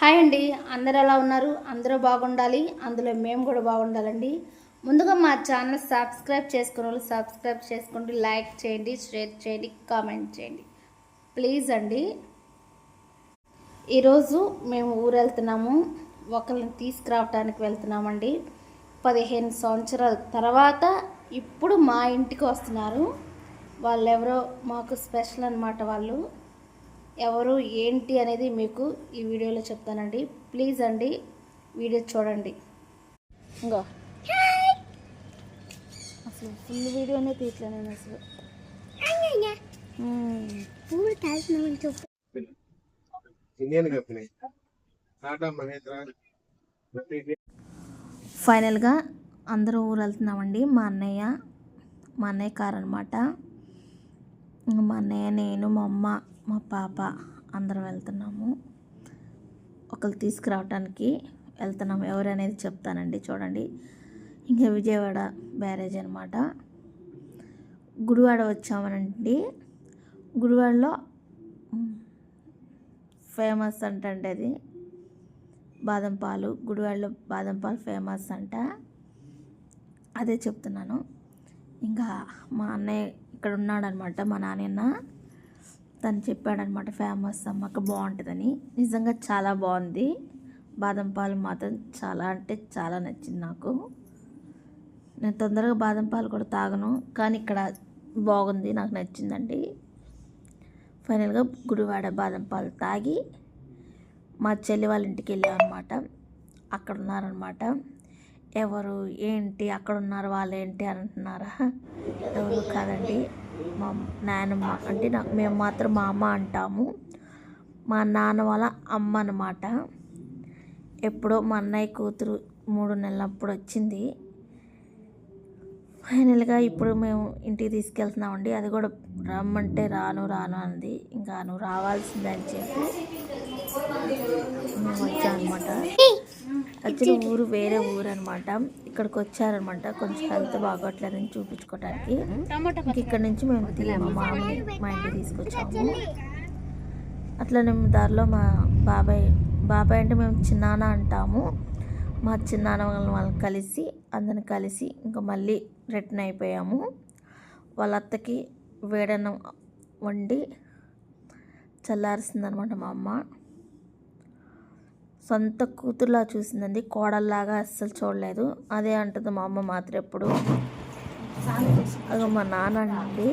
Hi అండి. అందరు ఎలా ఉన్నారు? అందరూ బాగుండాలి. అందులో మేము కూడా బాగుండాలండి. ముందుగా మా ఛానల్ సబ్స్క్రైబ్ చేసుకున్న వాళ్ళు సబ్స్క్రైబ్ చేసుకోండి. లైక్ చేయండి షేర్ చేయండి కామెంట్ చేయండి. ప్లీజ్ అండి. ఈరోజు మేము ఊరు వెళ్తున్నాము ఒకరిని తీసుకురావటానికి వెళ్తున్నామండి. పదిహేను సంవత్సరాల తర్వాత ఇప్పుడు మా ఇంటికి వస్తున్నారు. వాళ్ళెవరో మాకు స్పెషల్ అన్నమాట వాళ్ళు. ఎవరు ఏంటి అనేది మీకు ఈ వీడియోలో చెప్తానండి. ప్లీజ్ అండి వీడియో చూడండి. ఇంకో అసలు ఫుల్ వీడియోనే తీయట్లే నేను అసలు. ఫైనల్గా అందరూ ఊరు వెళ్తున్నామండి మా అన్నయ్య మా అన్నయ్య కారు అనమాట మా అన్నయ్య నేను మా అమ్మ. మా పాప అందరం వెళ్తున్నాము. ఒకరు తీసుకురావటానికి వెళ్తున్నాము. ఎవరు అనేది చెప్తానండి చూడండి. ఇంకా విజయవాడ బ్యారేజ్ అనమాట గుడివాడ వచ్చామనండి. గుడివాడలో ఫేమస్ అంటే అది. బాదం పాలు గుడివాడలో బాదం పాలు ఫేమస్ అంట. అదే చెప్తున్నాను. ఇంకా మా అన్నయ్య ఇక్కడ ఉన్నాడనమాట మా నాన్న తను చెప్పాడనమాట ఫేమస్ అమ్మక బాగుంటుందని. నిజంగా చాలా బాగుంది. బాదం పాలు మాత్రం చాలా అంటే చాలా నచ్చింది నాకు. నేను తొందరగా బాదం పాలు కూడా తాగను కానీ ఇక్కడ బాగుంది నాకు నచ్చిందండి. ఫైనల్గా గుడివాడ బాదం పాలు తాగి మా చెల్లి వాళ్ళ ఇంటికి వెళ్ళామన్నమాట. అక్కడ ఉన్నారనమాట ఎవరు ఏంటి అక్కడ ఉన్నారు వాళ్ళు ఏంటి అని అంటున్నారా? ఎవరు కాదండి. మా నాయనమ్మ అంటే నాకు మేము మాత్రం మా అమ్మ అంటాము. మా నాన్న వాళ్ళ అమ్మ అనమాట ఎప్పుడో మా అన్నయ్య కూతురు మూడు నెలలప్పుడు వచ్చింది. ఫైనల్గా ఇప్పుడు మేము ఇంటికి తీసుకెళ్తున్నామండి. అది కూడా రమ్మంటే రాను రాను అంది. ఇంకా నువ్వు రావాల్సిందే అని చెప్పి మేము వచ్చామన్నమాట. యాక్చువల్లీ ఊరు వేరే ఊరు అనమాట ఇక్కడికి వచ్చారనమాట కొంచెం హెల్త్ బాగోట్లేదని చూపించుకోవడానికి ఇక్కడ నుంచి మేము తిరిగి మా మా ఇంటికి తీసుకొచ్చాము. అట్లా మేము దారిలో మా బాబాయ్ బాబాయ్ అంటే మేము చిన్నాన్న అంటాము. మా చిన్నాన్న వాళ్ళని వాళ్ళని కలిసి అందరిని కలిసి ఇంకా మళ్ళీ రిటర్న్ అయిపోయాము. వాళ్ళ అత్తకి వేడన్నం వండి చల్లారుస్తుందనమాట మా అమ్మ. సొంత కూతురులా చూసిందండి. కోడల్లాగా అస్సలు చూడలేదు. అదే అంటుంది మా అమ్మ మాత్రం ఎప్పుడు. అది మా నాన్న అండి.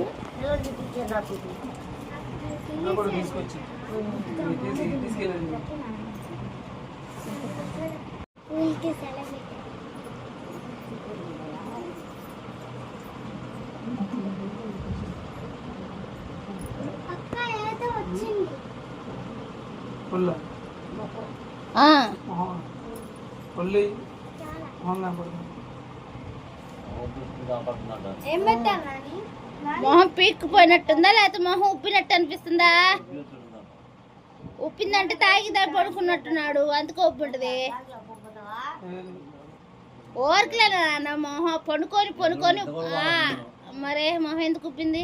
ఫుల్ మొహం పీక్కుపోయినట్టుందా? లేకపోతే మొహం ఉప్పినట్టు అనిపిస్తుందా? ఉప్పిందంటే తాగి దాన్ని పడుకున్నట్టున్నాడు. అందుకు ఉప్పు ఉంటుంది ఓరికలేనా నాన్న? మొహం పనుకొని పనుకొని ఆ, మరే మొహం ఎందుకు ఉప్పింది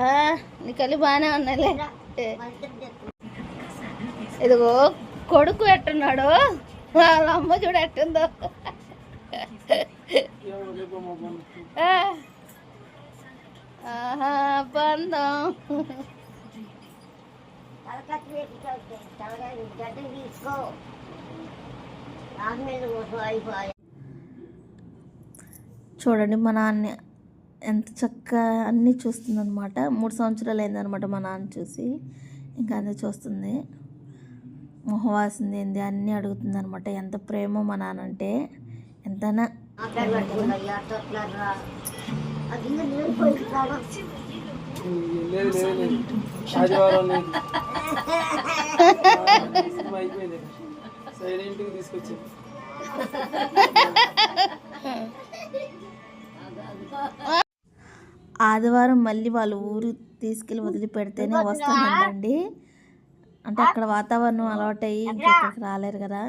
ఆ, నీ కళ్ళు బాగానే ఉన్నాయిలే. ఇదిగో కొడుకు ఎట్టున్నాడు? వాళ్ళ అమ్మ చూడ ఎట్టుందో. ఆహా బంధం. చూడండి మా నాన్న ఎంత చక్కగా అన్నీ చూస్తుందన్నమాట. మూడు సంవత్సరాలు అయిందనమాట మా నాన్న చూసి. ఇంకా అన్నీ చూస్తుంది. మొహవాసింది ఏంది అన్నీ అడుగుతుంది అనమాట ఎంత ప్రేమో మా నాన్న అంటే. ఎంతైనా. సైలెంట్గా ఆదివారం మళ్ళీ వాళ్ళ ఊరు తీసుకెళ్ళి వదిలిపెడితేనే వస్తానండి అంటే అక్కడ వాతావరణం అలవాటయ్యి ఇంకా ఇక్కడికి రాలేరు కదా.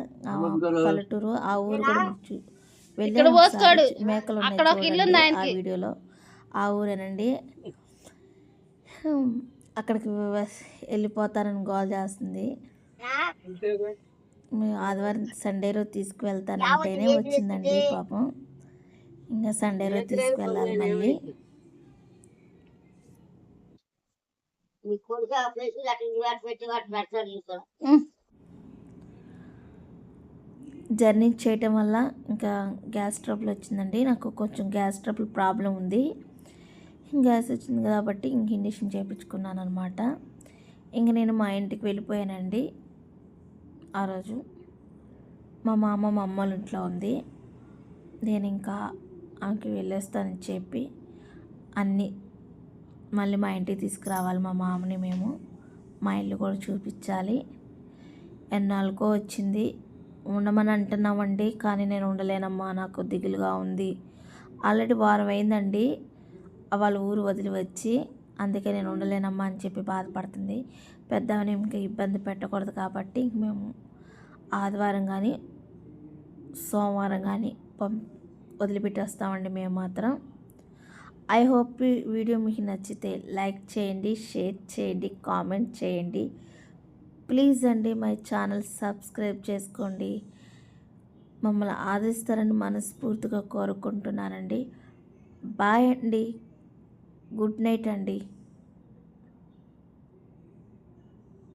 పల్లెటూరు ఆ ఊరు కూడా వెళ్ళి మేకలు ఉన్నాయి ఆ వీడియోలో. ఆ ఊరేనండి. అక్కడికి వెళ్ళిపోతానని గోల్ చేస్తుంది. ఆదివారం సండే రోజు తీసుకువెళ్తానంటేనే వచ్చిందండి పాపం. ఇంకా సండే రోజు తీసుకువెళ్ళాలి మళ్ళీ. జర్నీ చేయటం వల్ల ఇంకా గ్యాస్ ట్రబుల్ వచ్చిందండి. నాకు కొంచెం గ్యాస్ ట్రబుల్ ప్రాబ్లం ఉంది. గ్యాస్ వచ్చింది కాబట్టి ఇంక ఇండక్షన్ చేయించుకున్నాను అనమాట ఇంక నేను మా ఇంటికి వెళ్ళిపోయానండి ఆ రోజు. మా మామ మా అమ్మల ఇంట్లో ఉంది. నేను ఇంకా ఆమెకి వెళ్ళేస్తానని చెప్పి అన్నీ మళ్ళీ మా ఇంటికి తీసుకురావాలి మా మామని మేము. మా ఇల్లు కూడా చూపించాలి. ఎన్నాళ్ళకో వచ్చింది. ఉండమని అంటున్నామండి కానీ నేను ఉండలేనమ్మా నాకు దిగులుగా ఉంది. ఆల్రెడీ వారం అయిందండి. వాళ్ళ ఊరు వదిలి వచ్చి అందుకే నేను ఉండలేనమ్మా అని చెప్పి బాధపడుతుంది. పెద్దవని ఇంకా ఇబ్బంది పెట్టకూడదు కాబట్టి ఇంక మేము ఆదివారం కానీ సోమవారం కానీ పం వదిలిపెట్టేస్తామండి మేము మాత్రం. ఐ హోప్ ఈ వీడియో మీకు నచ్చితే లైక్ చేయండి షేర్ చేయండి కామెంట్ చేయండి. ప్లీజ్ అండి మై ఛానల్ సబ్స్క్రైబ్ చేసుకోండి. మమ్మల్ని ఆదరిస్తారని మనస్ఫూర్తిగా కోరుకుంటున్నానండి. బాయ్ అండి. గుడ్ నైట్ అండి.